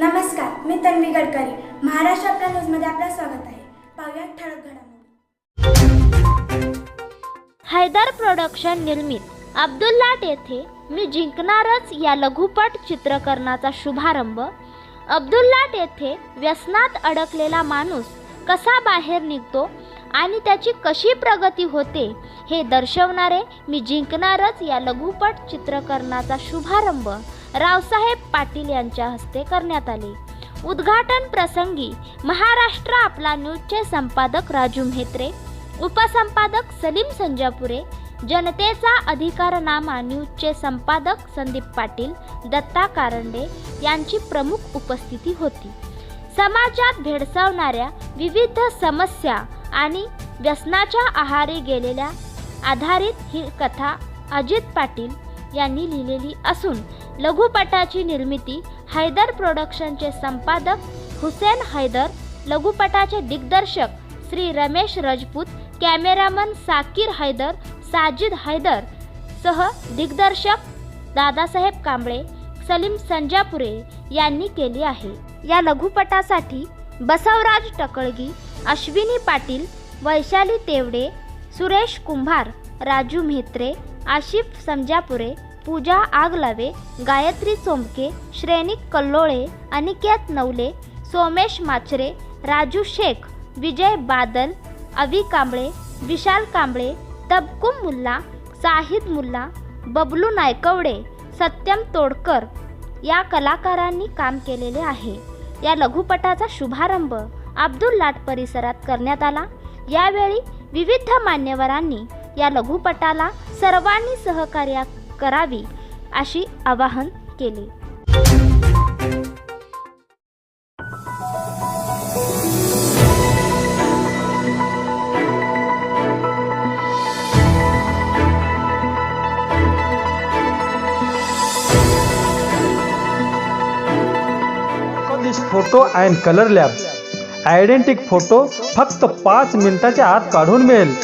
नमस्कार मी तन्वी गडकरी. महाराष्ट्र आपल्या न्यूजमध्ये आपलं स्वागत आहे. पाहूया ठळक घडामोडी. हैदर प्रोडक्शन निर्मित. अब्दुल्लाट येथे मी जिंकणारच या लघुपट चित्रकरणाचा शुभारंभ. अब्दुल्लाट येथे व्यसनात अडकलेला माणूस कसा बाहेर निघतो आणि त्याची कशी प्रगती होते हे दर्शवणारे मी जिंकणारच या लघुपट चित्रकरणाचा शुभारंभ. रावसाहेब पाटील यांच्या हस्ते करण्यात आले. उद्घाटन प्रसंगी महाराष्ट्र आपला न्यूजचे संपादक राजू म्हेत्रे उपसंपादक सलीम संजापुरे जनतेचा अधिकारनामा न्यूजचे संपादक संदीप पाटील दत्ता कारंडे यांची प्रमुख उपस्थिती होती. समाजात भेडसावणाऱ्या विविध समस्या आणि व्यसनाच्या आहारी गेलेल्या आधारित ही कथा अजित पाटील यांनी लिहिलेली असून लघुपटाची निर्मिती हैदर प्रोडक्शनचे संपादक हुसेन हैदर लघुपटाचे दिग्दर्शक श्री रमेश राजपूत कॅमेरामन साकीर हैदर साजिद हैदर सह दिग्दर्शक दादासाहेब कांबळे सलीम संजापुरे यांनी केली आहे. या लघुपटासाठी बसवराज टकळगी अश्विनी पाटील वैशाली तेवडे सुरेश कुंभार राजू म्हेत्रे आशिफ संजापुरे पूजा आगलावे गायत्री चोंबके श्रेणी कल्लोळे अनिकेत नवले सोमेश माचरे राजू शेख विजय बादल अवी कांबळे विशाल कांबळे तबकुम मुल्ला साहिद मुल्ला बबलू नायकवडे सत्यम तोडकर या कलाकारांनी काम केलेले आहे. या लघुपटाचा शुभारंभ अब्दुल लाट परिसरात करण्यात आला. यावेळी विविध मान्यवरांनी या लघुपटाला सर्वांनी सहकार्य करावी अशी आवाहन केले. This photo and colour lab identity photo फक्त पाच मिनिटाच्या आत काढून मिळेल.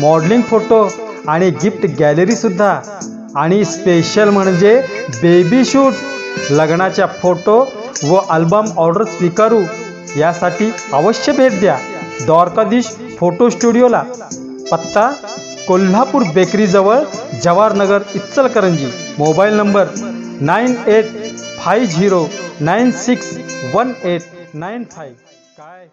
मॉडेलिंग फोटो आणि गिफ्ट गॅलरी सुद्धा. आणि स्पेशल म्हणजे बेबी शूट लग्नाच्या फोटो व अल्बम ऑर्डर स्वीकारू यासाठी अवश्य भेट द्या. द्वारकाधीश फोटो स्टुडिओला पत्ता Kolhapur बेकरीजवळ Jawaharnagar Ichalkaranji. Mobile number nine eight five zero nine six one eight nine five. काय?